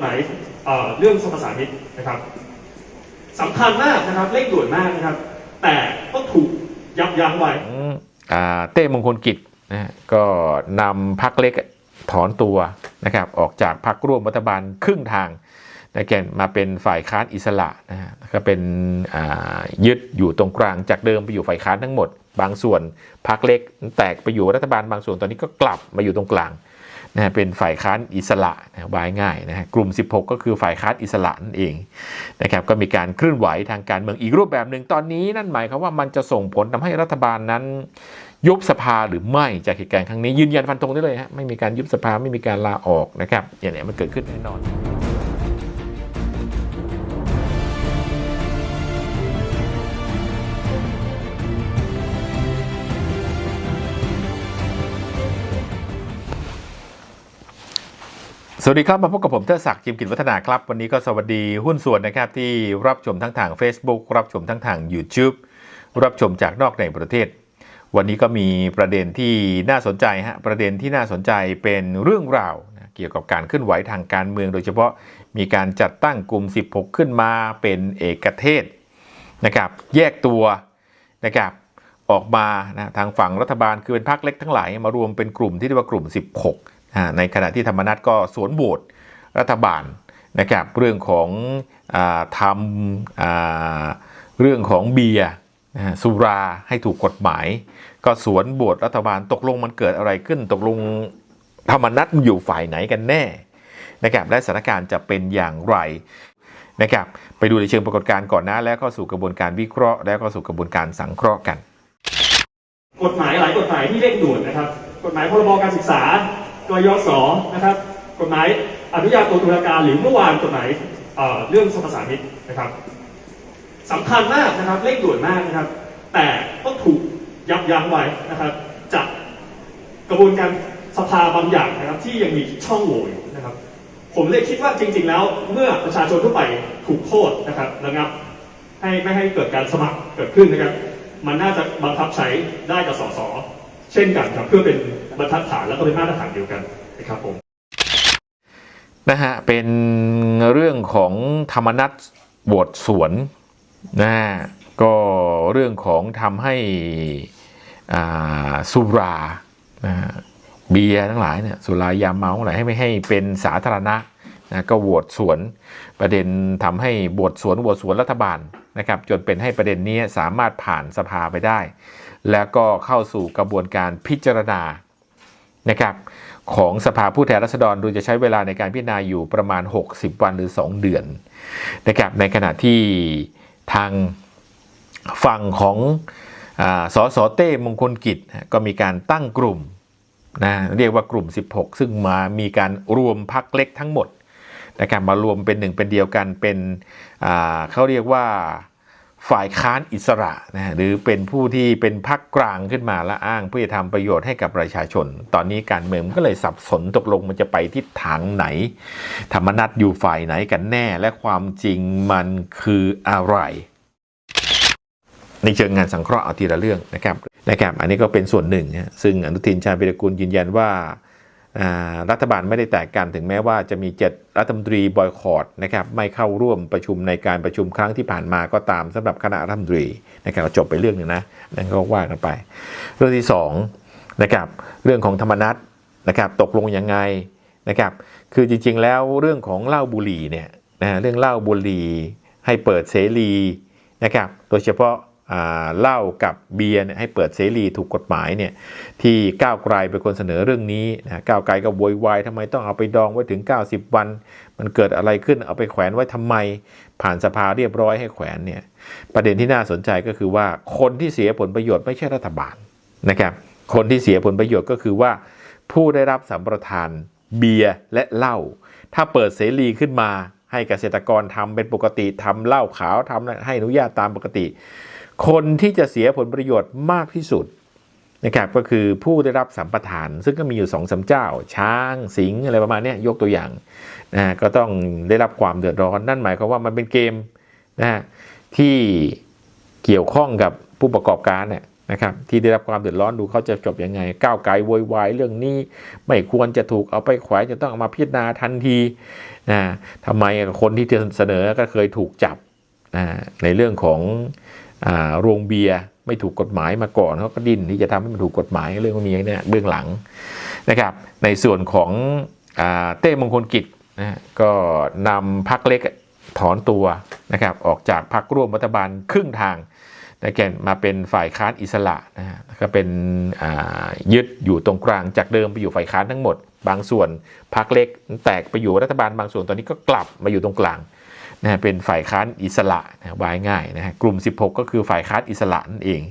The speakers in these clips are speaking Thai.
หมายเเรื่องสมรสามิตนะครับสำคัญมากนะครับเร่งด่วนมากนะครับ แต่ต้องถูกยับยั้งไว้เต้มงคลกิจนะก็นำพักเล็กถอนตัวนะครับออกจากพักร่วมรัฐบาลครึ่งทางนะแกนมาเป็นฝ่ายค้านอิสระนะฮะก็เป็นยึดอยู่ตรงกลางจากเดิมไปอยู่ฝ่ายค้านทั้งหมด บางส่วนพักเล็กแตกไปอยู่รัฐบาลบางส่วนตอนนี้ก็กลับมาอยู่ตรงกลาง นะเป็นฝ่ายค้านอิสระนะบายง่ายนะฮะกลุ่ม 16 ก็คือฝ่ายค้านอิสระนั่นเองนะครับก็มีการเคลื่อนไหวทางการเมืองอีกรูปแบบหนึ่งตอนนี้นั่นหมายความว่ามันจะส่งผลทำให้รัฐบาลนั้น ยุบสภาหรือไม่จากเหตุการณ์ครั้งนี้ยืนยันฟันธงได้เลยฮะไม่มีการยุบสภาไม่มีการลาออกนะครับอย่างนี้มันเกิดขึ้นแน่นอน สวัสดีครับ มาพบกับผมเทอศักดิ์จิมกิจวัฒนาครับ วันนี้ก็สวัสดีหุ้นส่วนนะครับ ที่รับชมทั้งทาง Facebook รับชมทั้งทาง YouTube รับชมจากนอกในประเทศ วันนี้ก็มีประเด็นที่น่าสนใจฮะประเด็นที่น่าสนใจเป็นเรื่องราวนะเกี่ยวกับการเคลื่อนไหวทางการเมือง โดยเฉพาะมีการจัดตั้งกลุ่ม 16 ขึ้นมาเป็นเอกเทศนะครับแยกตัวนะครับออกมานะทางฝั่งรัฐบาลคือเป็นพรรคเล็กทั้งหลายมารวมเป็นกลุ่มที่เรียกว่ากลุ่ม 16 ในขณะที่ธรรมนัตก็สวนโหวตรัฐบาลนะครับเรื่องของอทำเรื่องของเบียร์สุราให้ถูกกฎหมาย ก็สวนโหวตรัฐบาลตกลงมันเกิดอะไรขึ้น ตกลงธรรมนัตมันอยู่ฝ่ายไหนกันแน่นะครับและสถานการณ์จะเป็นอย่างไรนะครับไปดูในเชิงปรากฏการณ์ก่อนนะ แล้วก็สู่กระบวนการวิเคราะห์ แล้วก็สู่กระบวนการสังเคราะห์กัน กฎหมายหลายกฎหมายที่เร่งด่วนนะครับ กฎหมายพรบการศึกษา กยศนะครับกฎหมายอนุญาโตตุลาการหรือเมื่อวานกฎหมายเรื่องสมรสามิตนะครับสำคัญมากนะครับเร่งด่วนมากนะครับ แต่ต้องถูกยับยั้งไว้นะครับจากกระบวนการสภาบางอย่างนะครับ ที่ยังมีช่องโหว่อยู่นะครับ ผมเลยคิดว่าจริง ๆ แล้ว เมื่อประชาชนทั่วไปถูกโทษนะครับระงับให้ไม่ให้เกิดการสมัครเกิดขึ้นนะครับ มันน่าจะบังคับใช้ได้กับสส เช่นกันครับเพื่อเป็นบรรทัดฐานแล้วก็เป็นมาตรฐานเดียวกันนะครับผมนะฮะเป็นเรื่องของธรรมนัตโหวตสวนนะฮะก็เรื่องของทำให้สุรานะเบียร์ทั้งหลายเนี่ยสุรายาเมาทั้งหลายให้ไม่ให้เป็นสาธารณะนะก็โหวตสวนประเด็นทำให้โหวตสวนโหวตสวนรัฐบาลนะครับจนเป็นให้ประเด็นนี้สามารถผ่านสภาไปได้ แล้วก็เข้าสู่กระบวนการพิจารณานะครับของสภาผู้แทนราษฎรโดยจะใช้เวลาในการพิจารณาอยู่ประมาณ 60 วันหรือ 2 เดือนนะครับในขณะที่ทางฝั่งของอาสสเต้มงคลกิจก็มีการตั้งกลุ่มนะเรียกว่ากลุ่ม 16 ซึ่งมามีการรวมพักเล็กทั้งหมดนะครับมารวมเป็นหนึ่งเป็นเดียวกันเป็นเขาเรียกว่า ฝ่ายค้านอิสระนะฮะหรือเป็นผู้ที่เป็นพรรคกลางขึ้นมาและอ้างเพื่อทำประโยชน์ให้กับประชาชน ตอนนี้การเมืองมันก็เลยสับสนตกลงมันจะไปทิศทางไหน ธรรมนัตอยู่ฝ่ายไหนกันแน่และความจริงมันคืออะไร ในเชิงงานสังเคราะห์เอาทีละเรื่องนะครับนะครับ อันนี้ก็เป็นส่วนหนึ่งนะซึ่งอนุทินชาญวิรกุลยืนยันว่า รัฐบาลไม่ได้แตกกันถึงแม้ว่าจะมีเจ็ดรัฐมนตรีบอยคอรดนะครับไม่เข้าร่วมประชุมในการประชุมครั้งที่ผ่านมาก็ตามสำหรับคณะรัฐมนตรีนะครับจบไปเรื่องหนึ่งนะนั่นก็ว่ากันไป เรื่องที่สองนะครับเรื่องของธรรมนัตนะครับตกลงยังไงนะครับคือจริงๆแล้วเรื่องของเหล้าบุหรี่เนี่ยนะเรื่องเหล้าบุหรี่ให้เปิดเสรีนะครับโดยเฉพาะ เหล้ากับเบียร์ให้เปิดเสรีถูกกฎหมายเนี่ยที่ก้าวไกลเป็นคนเสนอเรื่องนี้นะก้าวไกลก็โวยวายทำไมต้องเอาไปดองไว้ถึง 90 วัน มันเกิดอะไรขึ้นเอาไปแขวนไว้ทำไม ผ่านสภาเรียบร้อยให้แขวนเนี่ยประเด็นที่น่าสนใจก็คือว่าคนที่เสียผลประโยชน์ไม่ใช่รัฐบาลนะครับคนที่เสียผลประโยชน์ก็คือว่า ผู้ได้รับสัมปทานเบียร์และเหล้าถ้าเปิดเสรีขึ้นมาให้เกษตรกรทำเป็นปกติทำเหล้าขาวทำให้อนุญาตตามปกติ คนที่จะเสียผลประโยชน์มากที่สุดนะครับก็คือผู้ได้รับสัมปทาน ซึ่งก็มีอยู่สองสาเจ้า ช้างสิงอะไรประมาณนี้ยกตัวอย่างนะฮะก็ต้องได้รับความเดือดร้อนนั่นหมายความว่ามันเป็นเกมนะฮะที่เกี่ยวข้องกับผู้ประกอบการเนี่ยนะครับที่ได้รับความเดือดร้อนดูเขาจะจบยังไง ก้าวไกลโวยวายเรื่องนี้ไม่ควรจะถูกเอาไปแขวนจะต้องเอามาพิจารณาทันทีนะทำไมคนที่เสนอก็เคยถูกจับนะในเรื่องของอ โรงเบียร์ไม่ถูกกฎหมายมาก่อนเขาก็ดิ้นที่จะทำให้มันถูกกฎหมายเรื่องก็มีเนี่ยเบื้องหลังนะครับในส่วนของอเต้มงคลกิจนะก็นำพักเล็กถอนตัวนะครับออกจากพักร่วมรัฐบาลครึ่งทางนะแกนมาเป็นฝ่ายค้านอิสระนะฮะก็เป็นยึดอยู่ตรงกลางจากเดิมไปอยู่ฝ่ายค้านทั้งหมด บางส่วนพักเล็กแตกไปอยู่รัฐบาลบางส่วนตอนนี้ก็กลับมาอยู่ตรงกลาง นะเป็นฝ่ายค้านอิสระนะวายง่ายนะฮะกลุ่ม 16 ก็คือฝ่ายค้านอิสระนั่นเอง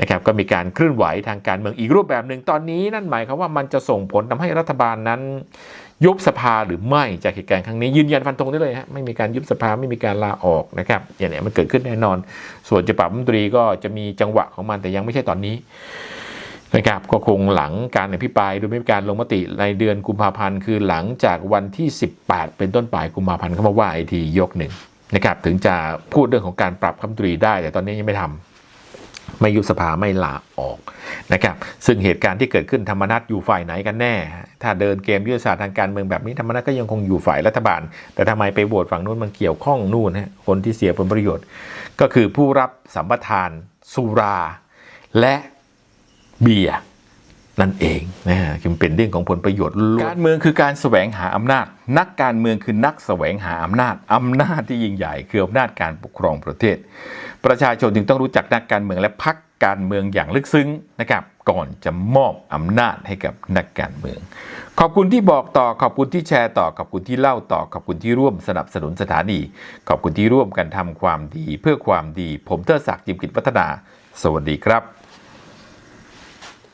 นะครับก็มีการเคลื่อนไหวทางการเมืองอีกรูปแบบหนึ่งตอนนี้นั่นหมายความว่ามันจะส่งผลทำให้รัฐบาลนั้นยุบสภาหรือไม่จากเหตุการณ์ครั้งนี้ยืนยันฟันธงได้เลยฮะไม่มีการยุบสภาไม่มีการลาออกนะครับอย่างนี้มันเกิดขึ้นแน่นอน ส่วนจะปรับรัฐมนตรีก็จะมีจังหวะของมันแต่ยังไม่ใช่ตอนนี้ นะครับก็คงหลังการอภิปรายโดยไม่มีการลงมติในเดือนกุมภาพันธ์คือหลังจากวันที่ 18 เป็นต้นไปกุมภาพันธ์เขามาว่าไอทียกหนึ่งนะครับถึงจะพูดเรื่องของการปรับรัมนตรีได้ แต่ตอนนี้ยังไม่ทำไม่ยุบสภาไม่ลาออกนะครับซึ่งเหตุการณ์ที่เกิดขึ้นธรรมนัตอยู่ฝ่ายไหนกันแน่ ถ้าเดินเกมยุทธศาสตร์ทางการเมืองแบบนี้ธรรมนัตก็ยังคงอยู่ฝ่ายรัฐบาล แต่ทำไมไปโหวตฝั่งนู้นมันเกี่ยวข้องนู่นฮะคนที่เสียผลประโยชน์ ก็คือผู้รับสัมปทานสุรา และ เบียร์นั่นเองนะฮะคือมันเป็นเรื่องของผลประโยชน์ล้วนการเมืองคือการแสวงหาอำนาจ นักการเมืองคือนักแสวงหาอำนาจอำนาจที่ยิ่งใหญ่คืออำนาจการปกครองประเทศ ประชาชนจึงต้องรู้จักนักการเมืองและพักการเมืองอย่างลึกซึ้งนะครับ ก่อนจะมอบอำนาจให้กับนักการเมือง ขอบคุณที่บอกต่อขอบคุณที่แชร์ต่อขอบคุณที่เล่าต่อขอบคุณที่ร่วมสนับสนุนสถานี ขอบคุณที่ร่วมกันทำความดีเพื่อความดี ผมเทอศักดิ์จิมกิจวัฒนา สวัสดีครับ